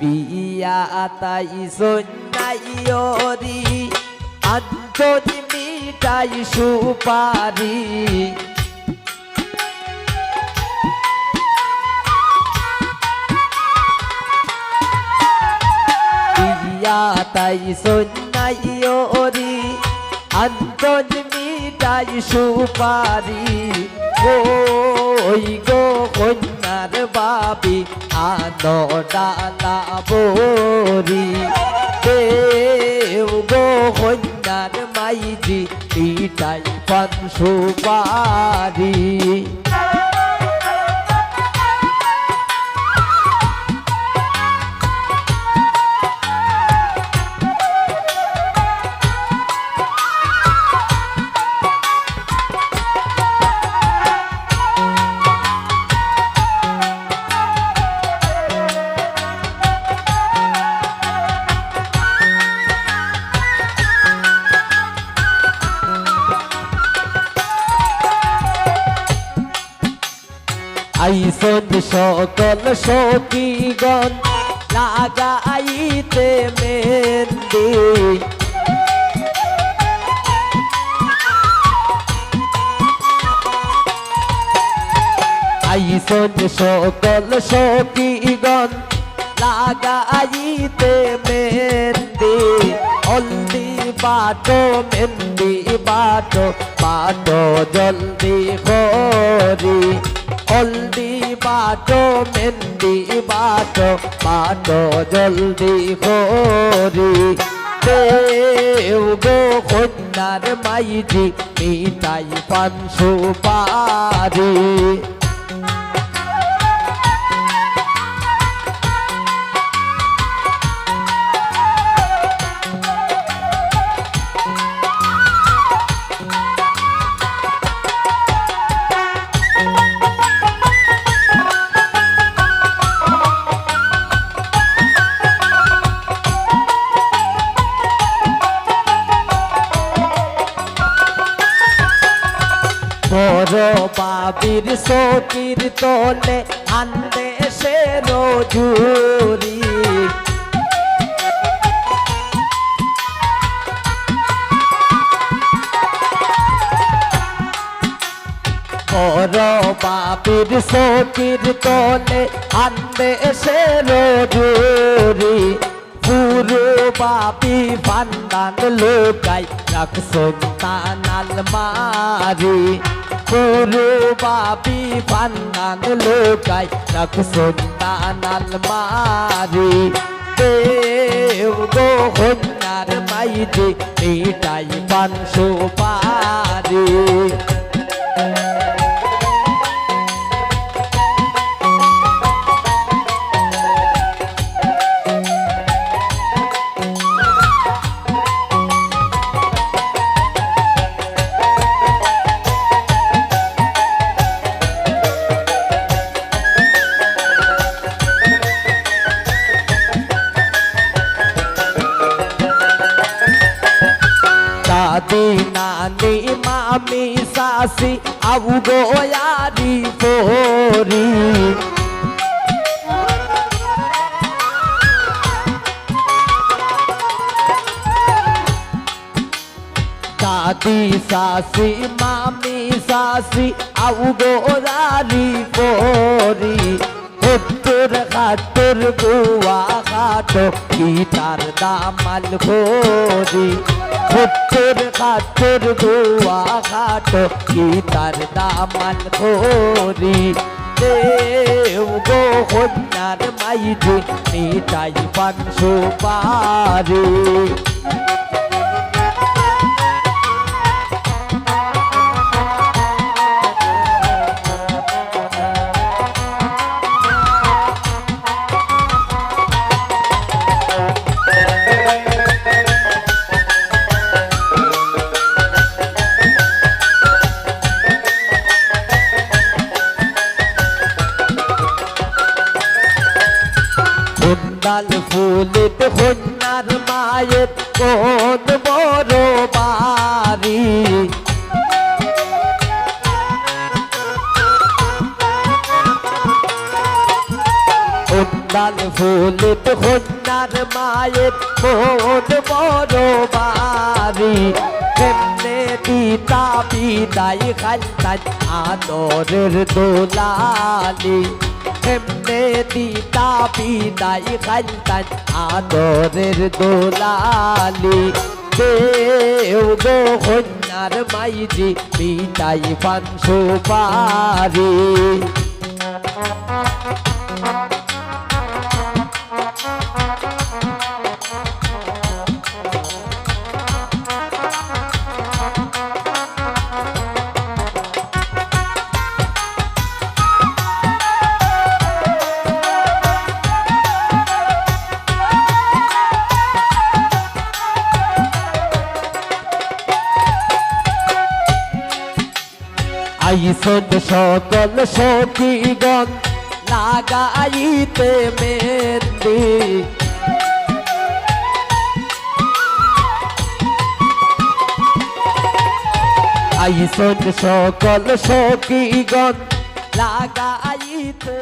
বিয়া তাই সন্ন্যাইয়রি আন্তরি মিটাই সুপারি। বিয়া তাই সন্ন্যাইয়রি আন্তরি মিটাই সুপারি। ওই গো কন্যার বাবি আনো ডালা বরি। গো কন্যার মাইজি, পিটাই পান সুপারি। আইসন সকল সখীগণ, লাগাইতে মেহেন্দি। আইসন সকল সখীগণ, লাগাইতে মেহেন্দি। হলদি বাটো, মেহেন্দি বাটো বাটো জলদি করি হলদি বাটো মেহেন্দি বাটো বাটো জলদি করি দেও গো কন্যার মাইজি মিটাই পান পারি বড় বাবির সকির তলে আনতে সে রজুরি। বড় বাবির সকির তলে আনতে সে রজুরি। পুরো বাপি ফান্দান লোকাই রাখছন তানাল মারি পুরো বাপি ফান্দান লোকাই রাখছন তানাল মারি দেও গো হন্যার মাইজি মিটাই পানশো পারি নানি মামি সাসি আবু গোয়ারি পোরি। দাদি সাসি, মামি সাসি আবু গোয়ারি পোরি। উত্তর খাটুর গুয়া খাটো গীতার দামাল ভোরি উত্তর খাটুর গুয়া খাটো গীতার দামাল ভোরি দেও গো কন্যার পাঁচশো পারি কুন্দাল ফুলিত কন্যার মায়ের কোন বড় বাড়ি? সন্ধান ফুলিত কন্যার মায়ের মন বড় বাড়ি? কেমনে দিতা বিদায় খাইতাই আদরের দোলালি? কেমনে দিতা বিদায় খাইতান আদরের দোলালি দেও মাইজি পিতাই পান পারি আইসন সকল সখীগণ লাগাইতে মেহেন্দি। আইসন সকল সখীগণ লাগাইতে